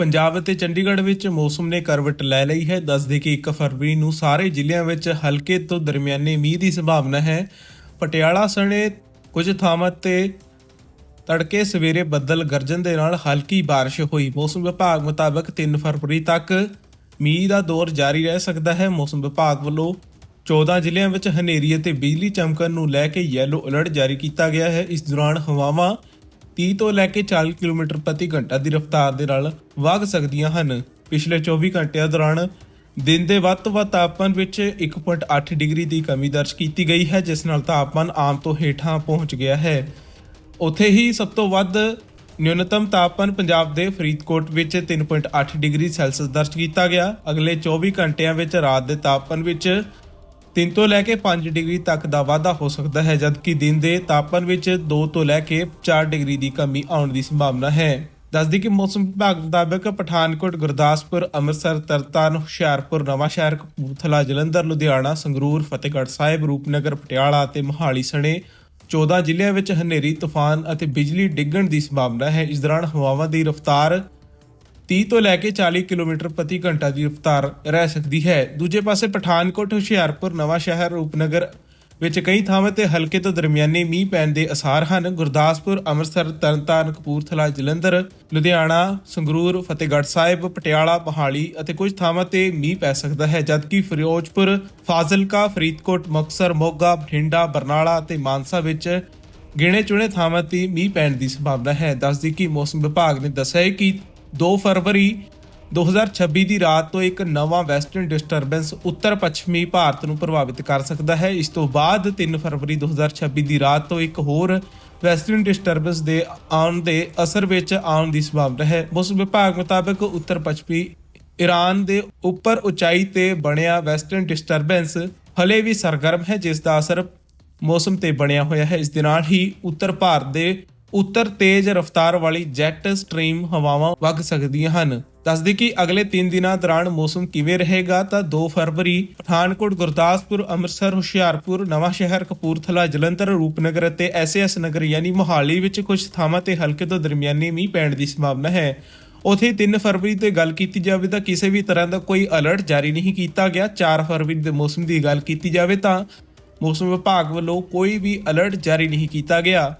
ਪੰਜਾਬ ਅਤੇ ਚੰਡੀਗੜ੍ਹ ਵਿੱਚ ਮੌਸਮ ਨੇ ਕਰਵਟ ਲੈ ਲਈ ਹੈ ਦੱਸਦੇ ਕਿ 1 ਫਰਵਰੀ ਨੂੰ ਸਾਰੇ ਜ਼ਿਲ੍ਹਿਆਂ ਵਿੱਚ ਹਲਕੇ ਤੋਂ ਦਰਮਿਆਨੇ ਮੀਂਹ ਦੀ ਸੰਭਾਵਨਾ ਹੈ ਪਟਿਆਲਾ ਸਣੇ ਕੁਝ ਥਾਵਾਂ ਤੇ ਤੜਕੇ ਸਵੇਰੇ ਬੱਦਲ ਗਰਜਨ ਦੇ ਨਾਲ ਹਲਕੀ بارش ਹੋਈ ਮੌਸਮ ਵਿਭਾਗ ਮੁਤਾਬਕ 3 ਫਰਵਰੀ ਤੱਕ ਮੀਂਹ ਦਾ ਦੌਰ ਜਾਰੀ ਰਹਿ ਸਕਦਾ ਹੈ ਮੌਸਮ ਵਿਭਾਗ ਵੱਲੋਂ 14 ਜ਼ਿਲ੍ਹਿਆਂ ਵਿੱਚ ਹਨੇਰੀ ਅਤੇ ਬਿਜਲੀ ਚਮਕਣ ਨੂੰ ਲੈ ਕੇ ਯੈਲੋ ਅਲਰਟ ਜਾਰੀ ਕੀਤਾ ਗਿਆ ਹੈ ਇਸ ਦੌਰਾਨ ਹਵਾਵਾਂ 30 ਤੋਂ ਲੈ ਕੇ 40 ਕਿਲੋਮੀਟਰ ਪ੍ਰਤੀ ਘੰਟਾ ਦੀ ਰਫ਼ਤਾਰ ਦੇ ਨਾਲ ਵਗ ਸਕਦੀਆਂ ਹਨ। ਪਿਛਲੇ 24 ਘੰਟਿਆਂ ਦੌਰਾਨ ਦਿਨ ਦੇ ਵੱਧ ਤੋਂ ਵੱਧ ਤਾਪਮਾਨ ਵਿੱਚ 1.8 ਡਿਗਰੀ ਦੀ ਕਮੀ ਦਰਜ ਕੀਤੀ ਗਈ ਹੈ, ਜਿਸ ਨਾਲ ਤਾਪਮਾਨ ਆਮ ਤੋਂ ਹੇਠਾਂ ਪਹੁੰਚ ਗਿਆ ਹੈ। ਉੱਥੇ ਹੀ ਸਭ ਤੋਂ ਵੱਧ ਨਿਊਨਤਮ ਤਾਪਮਾਨ ਪੰਜਾਬ ਦੇ ਫਰੀਦਕੋਟ ਵਿੱਚ 3.8 ਡਿਗਰੀ ਸੈਲਸੀਅਸ ਦਰਜ ਕੀਤਾ ਗਿਆ। ਅਗਲੇ 24 ਘੰਟਿਆਂ ਵਿੱਚ ਰਾਤ ਦੇ ਤਾਪਮਾਨ ਵਿੱਚ 3 ਤੋਂ ਲੈ ਕੇ 5 ਡਿਗਰੀ ਤੱਕ ਦਾ ਵਾਧਾ ਹੋ ਸਕਦਾ ਹੈ, ਜਦਕਿ ਦਿਨ ਦੇ ਤਾਪਮਾਨ ਵਿੱਚ 2 ਤੋਂ ਲੈ ਕੇ 4 ਡਿਗਰੀ ਦੀ ਕਮੀ ਆਉਣ ਦੀ ਸੰਭਾਵਨਾ ਹੈ। ਦੱਸਦੀ ਕਿ ਮੌਸਮ ਵਿਭਾਗ ਮੁਤਾਬਕ ਪਠਾਨਕੋਟ, ਗੁਰਦਾਸਪੁਰ, ਅੰਮ੍ਰਿਤਸਰ, ਤਰਨਤਾਰਨ, ਹੁਸ਼ਿਆਰਪੁਰ ਨਵਾਂਸ਼ਹਿਰ ਕਪੂਰਥਲਾ, ਜਲੰਧਰ, ਲੁਧਿਆਣਾ, ਸੰਗਰੂਰ, ਫਤਿਹਗੜ੍ਹ ਸਾਹਿਬ, ਰੂਪਨਗਰ, ਪਟਿਆਲਾ ਅਤੇ ਮੋਹਾਲੀ ਸਣੇ 14 ਜ਼ਿਲ੍ਹਿਆਂ ਵਿੱਚ ਹਨੇਰੀ, ਤੂਫਾਨ ਅਤੇ ਬਿਜਲੀ ਡਿੱਗਣ ਦੀ ਸੰਭਾਵਨਾ ਹੈ। ਇਸ ਦੌਰਾਨ ਹਵਾਵਾਂ ਦੀ ਰਫ਼ਤਾਰ 30 ਤੋਂ ਲੈ ਕੇ 40 ਕਿਲੋਮੀਟਰ ਪ੍ਰਤੀ ਘੰਟਾ ਦੀ ਰਫ਼ਤਾਰ ਰਹਿ ਸਕਦੀ ਹੈ। ਦੂਜੇ ਪਾਸੇ ਪਠਾਨਕੋਟ, ਹੁਸ਼ਿਆਰਪੁਰ, ਨਵਾਂ ਸ਼ਹਿਰ, ਰੂਪਨਗਰ ਵਿੱਚ ਕਈ ਥਾਵਾਂ ਤੇ ਹਲਕੇ ਤੋਂ ਦਰਮਿਆਨੇ ਮੀਂਹ ਪੈਣ ਦੇ ਅਸਾਰ ਹਨ। ਗੁਰਦਾਸਪੁਰ, ਅੰਮ੍ਰਿਤਸਰ, ਤਰਨਤਾਰਨ, ਕਪੂਰਥਲਾ, ਜਲੰਧਰ, ਲੁਧਿਆਣਾ, ਸੰਗਰੂਰ, ਫਤਿਹਗੜ੍ਹ ਸਾਹਿਬ, ਪਟਿਆਲਾ ਪਹਾੜੀ ਅਤੇ ਕੁਝ ਥਾਵਾਂ ਤੇ ਮੀਂਹ ਪੈ ਸਕਦਾ ਹੈ, ਜਦਕਿ ਫਿਰੋਜ਼ਪੁਰ, ਫਾਜ਼ਿਲਕਾ, ਫਰੀਦਕੋਟ, ਮੁਕਤਸਰ, ਮੋਗਾ, ਬਠਿੰਡਾ, ਬਰਨਾਲਾ ਅਤੇ ਮਾਨਸਾ ਵਿੱਚ ਗਿਣੇ ਚੁਣੇ ਥਾਵਾਂ ਤੇ ਮੀਂਹ ਪੈਣ ਦੀ ਸੰਭਾਵਨਾ ਹੈ। ਦੱਸਦੀ ਕਿ ਮੌਸਮ ਵਿਭਾਗ ਨੇ ਦੱਸਿਆ ਹੈ ਕਿ 2 ਫਰਵਰੀ 2026 ਦੀ ਰਾਤ ਤੋਂ ਇੱਕ ਨਵਾਂ ਵੈਸਟਰਨ ਡਿਸਟਰਬੈਂਸ ਉੱਤਰ ਪੱਛਮੀ ਭਾਰਤ ਨੂੰ ਪ੍ਰਭਾਵਿਤ ਕਰ ਸਕਦਾ ਹੈ। ਇਸ ਤੋਂ ਬਾਅਦ 3 ਫਰਵਰੀ 2026 ਦੀ ਰਾਤ ਤੋਂ ਇੱਕ ਹੋਰ ਵੈਸਟਰਨ ਡਿਸਟਰਬੈਂਸ ਦੇ ਆਉਣ ਦੇ ਅਸਰ ਵਿੱਚ ਆਉਣ ਦੀ ਸੰਭਾਵਨਾ ਹੈ। ਮੌਸਮ ਵਿਭਾਗ ਮੁਤਾਬਕ ਉੱਤਰ ਪੱਛਮੀ ਈਰਾਨ ਦੇ ਉੱਪਰ ਉਚਾਈ ਤੇ ਬਣਿਆ ਵੈਸਟਰਨ ਡਿਸਟਰਬੈਂਸ ਹਲੇ ਵੀ ਸਰਗਰਮ ਹੈ, ਜਿਸ ਦਾ ਅਸਰ ਮੌਸਮ ਤੇ ਬਣਿਆ ਹੋਇਆ ਹੈ। ਇਸ ਦੇ ਨਾਲ ਹੀ ਉੱਤਰ ਭਾਰਤ ਦੇ ਉੱਤਰ ਤੇਜ਼ ਰਫ਼ਤਾਰ ਵਾਲੀ ਜੈਟ ਸਟ੍ਰੀਮ ਹਵਾਵਾਂ ਵਗ ਸਕਦੀਆਂ ਹਨ। ਦੱਸਦੇ ਕਿ ਅਗਲੇ 3 ਦਿਨਾਂ ਦੌਰਾਨ ਮੌਸਮ ਕਿਵੇਂ ਰਹੇਗਾ ਤਾਂ 2 ਫਰਵਰੀ, ਪਠਾਨਕੋਟ, ਗੁਰਦਾਸਪੁਰ, ਅੰਮ੍ਰਿਤਸਰ, ਹੁਸ਼ਿਆਰਪੁਰ, ਨਵਾਂ ਸ਼ਹਿਰ, ਕਪੂਰਥਲਾ, ਜਲੰਧਰ, ਰੂਪਨਗਰ ਅਤੇ ਐਸਐਸ ਨਗਰ ਯਾਨੀ ਮੋਹਾਲੀ ਵਿੱਚ ਕੁਝ ਥਾਵਾਂ ਤੇ ਹਲਕੇ ਤੋਂ ਦਰਮਿਆਨੀ ਮੀਂਹ ਪੈਣ ਦੀ ਸੰਭਾਵਨਾ ਹੈ। ਉਥੇ 3 ਫਰਵਰੀ ਤੇ ਗੱਲ ਕੀਤੀ ਜਾਵੇ ਤਾਂ ਕਿਸੇ ਵੀ ਤਰ੍ਹਾਂ ਦਾ ਕੋਈ ਅਲਰਟ ਜਾਰੀ ਨਹੀਂ ਕੀਤਾ ਗਿਆ। 4 ਫਰਵਰੀ ਦੇ ਮੌਸਮ ਦੀ ਗੱਲ ਕੀਤੀ ਜਾਵੇ ਤਾਂ ਮੌਸਮ ਵਿਭਾਗ ਵੱਲੋਂ ਕੋਈ ਵੀ ਅਲਰਟ ਜਾਰੀ ਨਹੀਂ ਕੀਤਾ ਗਿਆ।